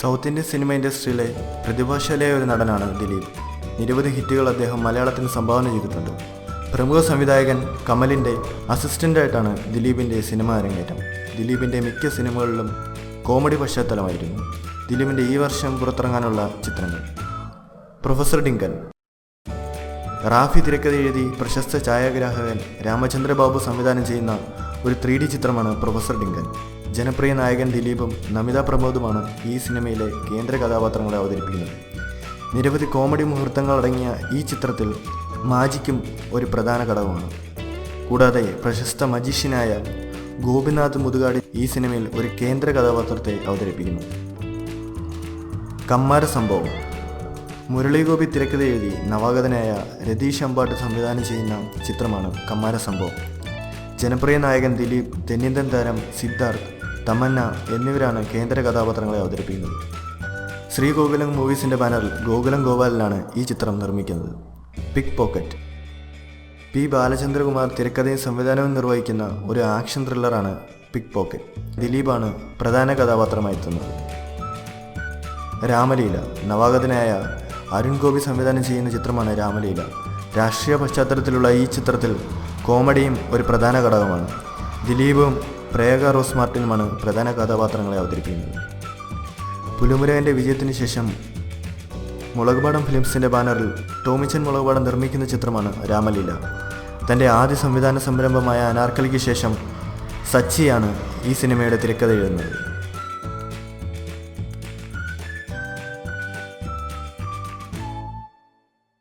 South Indian cinema ഇൻഡസ്ട്രിയിലെ പ്രതിഭാശാലിയായ ഒരു നടനാണ് ദിലീപ്. നിരവധി ഹിറ്റുകൾ അദ്ദേഹം മലയാളത്തിന് സംഭാവന ചെയ്തിട്ടുണ്ട്. പ്രമുഖ സംവിധായകൻ കമലിന്റെ അസിസ്റ്റന്റായിട്ടാണ് ദിലീപിന്റെ സിനിമ അരങ്ങേറ്റം. ദിലീപിന്റെ മിക്ക സിനിമകളിലും കോമഡി പശ്ചാത്തലമായിരുന്നു. ദിലീപിന്റെ ഈ വർഷം പുറത്തിറങ്ങാനുള്ള ചിത്രങ്ങൾ. പ്രൊഫസർ ഡിങ്കൻ. റാഫി തിരക്കഥ എഴുതി പ്രശസ്ത ഛായാഗ്രാഹകൻ രാമചന്ദ്രബാബു സംവിധാനം ചെയ്യുന്ന ഒരു ത്രീ ചിത്രമാണ് പ്രൊഫസർ ഡിങ്കൻ. ജനപ്രിയ നായകൻ ദിലീപും നമിത പ്രമോദുമാണ് ഈ സിനിമയിലെ കേന്ദ്ര കഥാപാത്രങ്ങളെ അവതരിപ്പിക്കുന്നത്. നിരവധി കോമഡി മുഹൂർത്തങ്ങൾ അടങ്ങിയ ഈ ചിത്രത്തിൽ മാജിക്കും ഒരു പ്രധാന ഘടകമാണ്. കൂടാതെ പ്രശസ്ത മജീഷ്യനായ ഗോപിനാഥ് മുതുകാടി ഈ സിനിമയിൽ ഒരു കേന്ദ്ര കഥാപാത്രത്തെ അവതരിപ്പിക്കുന്നു. കമ്മാര സംഭവം. മുരളീഗോപി തിരക്കഥ എഴുതി നവാഗതനായ രതീഷ് അമ്പാട്ട് സംവിധാനം ചെയ്യുന്ന ചിത്രമാണ് കമ്മാര സംഭവം. ജനപ്രിയ നായകൻ ദിലീപ് തെന്നിന്തൻ താരം സിദ്ധാർത്ഥ് തമന്ന എന്നിവരാണ് കേന്ദ്ര കഥാപാത്രങ്ങളെ അവതരിപ്പിക്കുന്നത്. ശ്രീ ഗോകുലം മൂവീസിന്റെ ബാനറിൽ ഗോകുലം ഗോപാലിലാണ് ഈ ചിത്രം നിർമ്മിക്കുന്നത്. പിക് പോക്കറ്റ് പി ബാലചന്ദ്രകുമാർ തിരക്കഥയും സംവിധാനവും നിർവഹിക്കുന്ന ഒരു ആക്ഷൻ ത്രില്ലറാണ് പിക് പോക്കറ്റ് ദിലീപാണ് പ്രധാന കഥാപാത്രമായി എത്തുന്നത്. രാമലീല. നവാഗതനായ അരുൺ ഗോപി സംവിധാനം ചെയ്യുന്ന ചിത്രമാണ് രാമലീല. രാഷ്ട്രീയ പശ്ചാത്തലത്തിലുള്ള ഈ ചിത്രത്തിൽ കോമഡിയും ഒരു പ്രധാന ഘടകമാണ്. ദിലീപും പ്രേക റോസ് മാർട്ടിനുമാണ് പ്രധാന കഥാപാത്രങ്ങളെ അവതരിപ്പിക്കുന്നത് പുലുമുരകന്റെ വിജയത്തിന് ശേഷം മുളകുപാടം ഫിലിംസിന്റെ ബാനറിൽ ടോമിച്ചൻ മുളകുപാടം നിർമ്മിക്കുന്ന ചിത്രമാണ് രാമലീല. തന്റെ ആദ്യ സംവിധാന സംരംഭമായ അനാർക്കലിക്ക് ശേഷം സച്ചിയാണ് ഈ സിനിമയുടെ തിരക്കഥ എഴുതുന്നത്.